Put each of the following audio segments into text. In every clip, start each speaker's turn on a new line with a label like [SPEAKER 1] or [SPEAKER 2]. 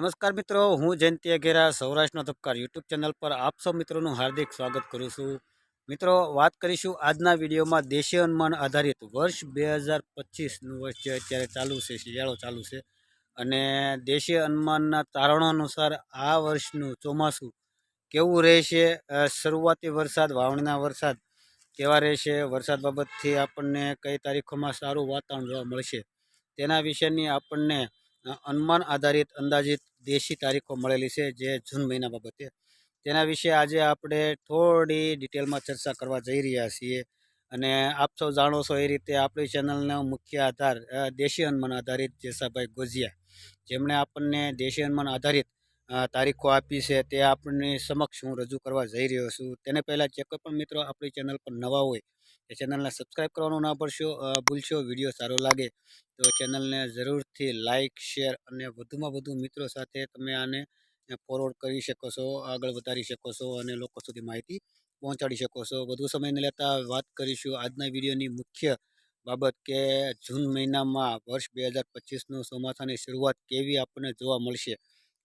[SPEAKER 1] નમસ્કાર મિત્રો, હું જયંતિ અઘેરા, સૌરાષ્ટ્રનો ધબકાર યુટ્યુબ ચેનલ પર આપ સૌ મિત્રોનું હાર્દિક સ્વાગત કરું છું. મિત્રો, વાત કરીશું આજના વિડીયોમાં દેશી અનુમાન આધારિત વર્ષ બે હજાર પચીસનું વર્ષ જે અત્યારે ચાલુ છે, શિયાળો ચાલુ છે. અને દેશી અનુમાનના તારણો અનુસાર આ વર્ષનું ચોમાસું કેવું રહેશે? શરૂઆતી વરસાદ, વાવણીના વરસાદ કેવા રહેશે? વરસાદ બાબતથી આપણને કઈ તારીખોમાં સારું વાતાવરણ જોવા મળશે? તેના વિશેની આપણને અનુમાન આધારિત અંદાજિત દેશી તારીખો મળેલી છે જે જૂન મહિના બાબતે. તેના વિશે આજે આપણે થોડી ડિટેલમાં ચર્ચા કરવા જઈ રહ્યા છીએ. અને આપ સૌ જાણો છો એ રીતે આપણી ચેનલનો મુખ્ય આધાર દેશી અનુમાન આધારિત જેસાભાઈ ગોઝિયા. જેમણે આપણને દેશી અનુમાન આધારિત તારીખો આપી છે તે આપણી સમક્ષ હું રજૂ કરવા જઈ રહ્યો છું. તેને પહેલાં જે કોઈ પણ મિત્રો આપણી ચેનલ પર નવા હોય, એ ચેનલને સબસ્ક્રાઈબ કરવાનું ના ભરશો ભૂલશો, વીડિયો સારો લાગે તો ચેનલને જરૂરથી લાઇક શેર અને વધુમાં વધુ મિત્રો સાથે તમે આને ફોરવર્ડ કરી શકો છો, આગળ વધારી શકો છો અને લોકો સુધી માહિતી પહોંચાડી શકો છો. વધુ સમય ન લેતા વાત કરીશું આજના વિડીયોની મુખ્ય બાબત કે જૂન મહિનામાં વર્ષ બે હજાર પચીસનું ચોમાસાની શરૂઆત કેવી આપણને જોવા મળશે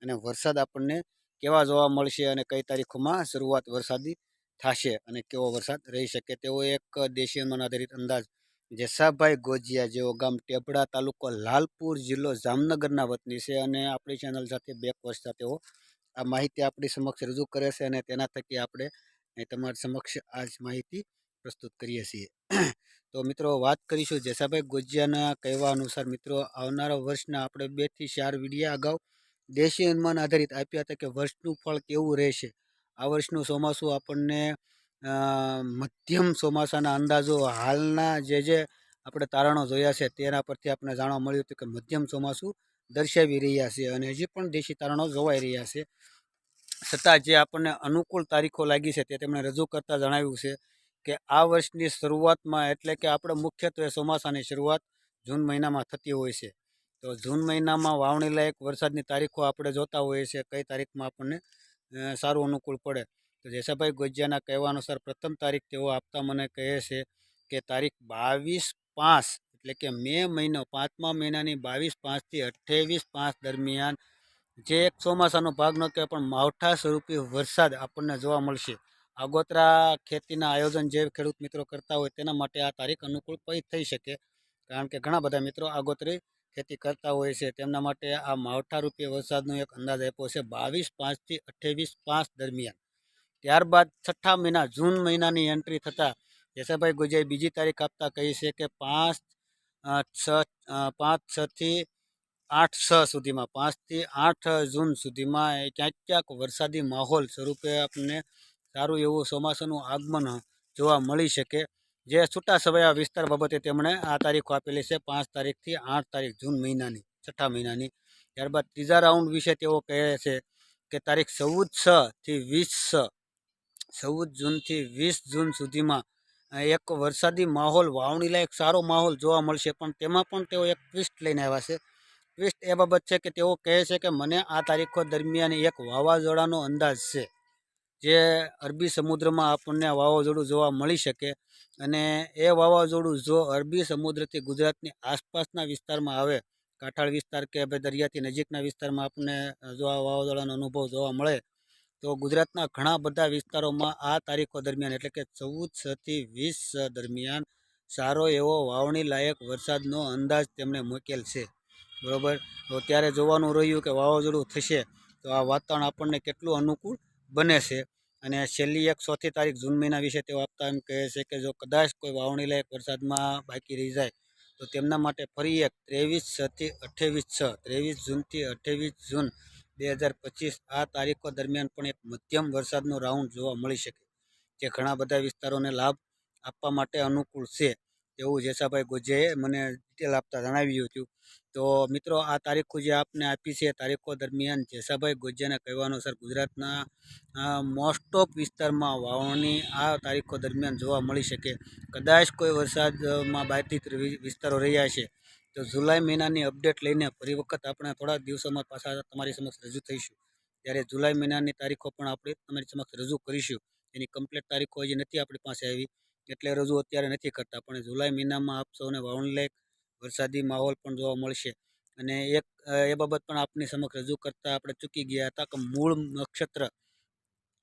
[SPEAKER 1] અને વરસાદ આપણને કેવા જોવા મળશે અને કઈ તારીખોમાં શરૂઆત વરસાદી થશે અને કેવો વરસાદ રહી શકે તેવો એક દેશીયમાં આધારિત અંદાજ જેસાભાઈ ગોજિયા જેઓ ગામ ટેપડા તાલુકો લાલપુર જિલ્લો જામનગરના વતની છે અને આપણી ચેનલ સાથે બે વર્ષ તેઓ આ માહિતી આપણી સમક્ષ રજૂ કરે છે અને તેના થકી આપણે તમારી સમક્ષ આ માહિતી પ્રસ્તુત કરીએ છીએ. તો મિત્રો વાત કરીશું જેસાભાઈ ગોજિયાના કહેવા અનુસાર મિત્રો આવનારા વર્ષના આપણે બેથી ચાર વિડીયા અગાઉ દેશી અનુમાન આધારિત આપ્યા હતા કે વર્ષનું ફળ કેવું રહેશે. આ વર્ષનું ચોમાસું આપણને મધ્યમ ચોમાસાના અંદાજો હાલના જે જે આપણે તારણો જોયા છે તેના પરથી આપણે જાણવા મળ્યું હતું કે મધ્યમ ચોમાસું દર્શાવી રહ્યા છે અને હજી પણ દેશી તારણો જોવાઈ રહ્યા છે. છતાં જે આપણને અનુકૂળ તારીખો લાગી છે તે તેમણે રજૂ કરતાં જણાવ્યું છે કે આ વર્ષની શરૂઆતમાં એટલે કે આપણે મુખ્યત્વે ચોમાસાની શરૂઆત જૂન મહિનામાં થતી હોય છે. તો જૂન મહિનામાં વાવણી લાયક વરસાદની તારીખો આપણે જોતા હોઈએ છીએ કઈ તારીખમાં આપણને સારું અનુકૂળ પડે. તો જેસાભાઈ ગોજિયાના કહેવા અનુસાર પ્રથમ તારીખ તેઓ આપતા મને કહે છે કે તારીખ બાવીસ પાંચ એટલે કે મે મહિનો, પાંચમા મહિનાની બાવીસ પાંચથી અઠ્ઠાવીસ પાંચ દરમિયાન જે એક ચોમાસાનો ભાગ ન કહેવાય, પણ માવઠા સ્વરૂપી વરસાદ આપણને જોવા મળશે. આગોતરા ખેતીના આયોજન જે ખેડૂત મિત્રો કરતા હોય તેના માટે આ તારીખ અનુકૂળ પણ થઈ શકે. કારણ કે ઘણા બધા મિત્રો આગોતરી ખેતી કરતા હોય છે. તેમના માટે આ માવઠા રૂપે વરસાદનો એક અંદાજ આપ્યો છે બાવીસ પાંચથી અઠ્ઠાવીસ પાંચ દરમિયાન. ત્યારબાદ છઠ્ઠા મહિના, જૂન મહિનાની એન્ટ્રી થતાં જેસાભાઈ ગોજાએ બીજી તારીખ આપતા કહી છે કે પાંચ છ પાંચ છથી આઠ, છ સુધીમાં પાંચથી આઠ જૂન સુધીમાં ક્યાંક ક્યાંક વરસાદી માહોલ સ્વરૂપે આપણને સારું એવું ચોમાસાનું આગમન જોવા મળી શકે. જે છૂટા છવાયા વિસ્તાર બાબતે તેમણે આ તારીખો આપેલી છે પાંચ તારીખથી આઠ તારીખ જૂન મહિનાની, છઠ્ઠા મહિનાની. ત્યારબાદ ત્રીજા રાઉન્ડ વિશે તેઓ કહે છે કે તારીખ ચૌદ, છ થી વીસ છ ચૌદ જૂનથી વીસ જૂન સુધીમાં એક વરસાદી માહોલ વાવણી લાયક સારો માહોલ જોવા મળશે. પણ તેમાં પણ તેઓ એક ટ્વિસ્ટ લઈને આવ્યા છે. ટ્વિસ્ટ એ બાબત છે કે તેઓ કહે છે કે મને આ તારીખો દરમિયાન એક વાવાઝોડાનો અંદાજ છે, જે અરબી સમુદ્રમાં આપણને વાવાઝોડું જોવા મળી શકે. અને એ વાવાઝોડું જો અરબી સમુદ્રથી ગુજરાતની આસપાસના વિસ્તારમાં આવે, કાંઠાળ વિસ્તાર કે ભાઈ દરિયાથી નજીકના વિસ્તારમાં આપણને જો આ વાવાઝોડાનો અનુભવ જોવા મળે તો ગુજરાતના ઘણા બધા વિસ્તારોમાં આ તારીખો દરમિયાન, એટલે કે ચૌદ છથી વીસ દરમિયાન, સારો એવો વાવણી લાયક વરસાદનો અંદાજ તેમણે મૂકેલ છે. બરાબર? તો ત્યારે જોવાનું રહ્યું કે વાવાઝોડું થશે તો આ વાતાવરણ આપણને કેટલું અનુકૂળ બને છે? અને છેલ્લી એક ચોથી તારીખ જૂન મહિના વિશે તેઓ આપતા એમ કહે છે કે જો કદાચ કોઈ વાવણી લાયક વરસાદમાં બાકી રહી જાય, તો તેમના માટે ફરી એક ત્રેવીસ છથી અઠ્ઠાવીસ છ, ત્રેવીસ જૂનથી અઠ્ઠાવીસ જૂન બે હજાર પચીસ આ તારીખો દરમિયાન પણ એક મધ્યમ વરસાદનો રાઉન્ડ જોવા મળી શકે જે ઘણા બધા વિસ્તારોને લાભ આપવા માટે અનુકૂળ છે એવું જેસાભાઈ ગોજેએ મને ડિટેલ આપતા જણાવ્યું હતું. તો મિત્રો, આ તારીખો જે આપને આપી છે તારીખો દરમિયાન જેસાભાઈ ગોજિયાના કહેવા સર ગુજરાતના મોસ્ટ ઓફ વિસ્તારમાં વાવણી આ તારીખો દરમિયાન જોવા મળી શકે. કદાચ કોઈ વરસાદમાં બાધિત વિસ્તારો રહ્યા છે તો જુલાઈ મહિનાની અપડેટ લઈને ફરી વખત આપણે થોડા દિવસોમાં પાછા તમારી સમક્ષ રજૂ થઈશું. ત્યારે જુલાઈ મહિનાની તારીખો પણ આપણે તમારી સમક્ષ રજૂ કરીશું. એની કમ્પ્લીટ તારીખો હજી નથી આપણી પાસે આવી. એટલે રજૂ અત્યારે નથી કરતા. પણ જુલાઈ મહિનામાં આપ સૌને વાવણલેખ વરસાદી માહોલ પણ જોવા મળશે. અને એક એ બાબત પણ આપની સમક્ષ રજૂ કરતાં આપણે ચૂકી ગયા હતા કે મૂળ નક્ષત્ર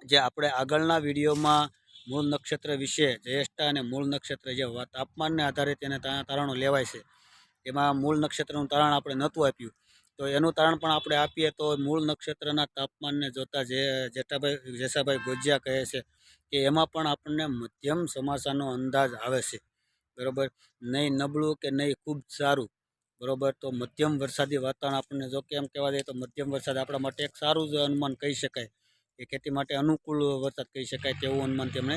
[SPEAKER 1] જે આપણે આગળના વિડીયોમાં મૂળ નક્ષત્ર વિશે જ્યેષ્ઠા અને મૂળ નક્ષત્ર જે તાપમાનને આધારે તેને તારણો લેવાય છે. એમાં મૂળ નક્ષત્રનું તારણ આપણે નહોતું આપ્યું. તો એનું તારણ પણ આપણે આપીએ તો મૂળ નક્ષત્રના તાપમાનને જોતાં જે જેઠાભાઈ, જેસાભાઈ ગોજિયા કહે છે કે એમાં પણ આપણને મધ્યમ ચોમાસાનો અંદાજ આવે છે. બરાબર? નહીં નબળું કે નહીં ખૂબ સારું. બરાબર? તો મધ્યમ વરસાદી વાતાવરણ આપણને જો કે એમ કહેવા દઈએ તો મધ્યમ વરસાદ આપણા માટે એક સારું જ અનુમાન કહી શકાય. એ ખેતી માટે અનુકૂળ વરસાદ કહી શકાય તેવું અનુમાન તેમણે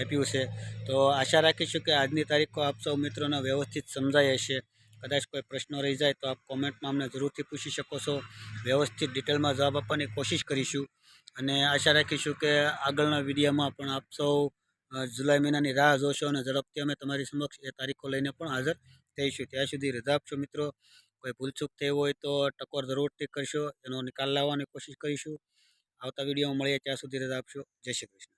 [SPEAKER 1] આપ્યું છે. તો આશા રાખીશું કે આજની તારીખો આપ સૌ મિત્રોને વ્યવસ્થિત સમજાય હશે. કદાચ કોઈ પ્રશ્નો રહી જાય તો આપ કોમેન્ટમાં અમને જરૂરથી પૂછી શકો છો. વ્યવસ્થિત ડિટેલમાં જવાબ આપવાની કોશિશ કરીશું અને આશા રાખીશું કે આગળના વિડીયોમાં પણ આપ સૌ જુલાઈ મહિનાની રાહ જોશો અને ઝડપથી અમે તમારી સમક્ષ એ તારીખો લઈને પણ હાજર થઈશું. ત્યાં સુધી રજા આપશો મિત્રો. કોઈ ભૂલચૂક થઈ હોય તો ટકોર જરૂરથી કરશો. એનો નિકાલ લાવવાની કોશિશ કરીશું. આવતા વિડીયોમાં મળીએ. ત્યાં સુધી રજા આપશો. જય શ્રી કૃષ્ણ.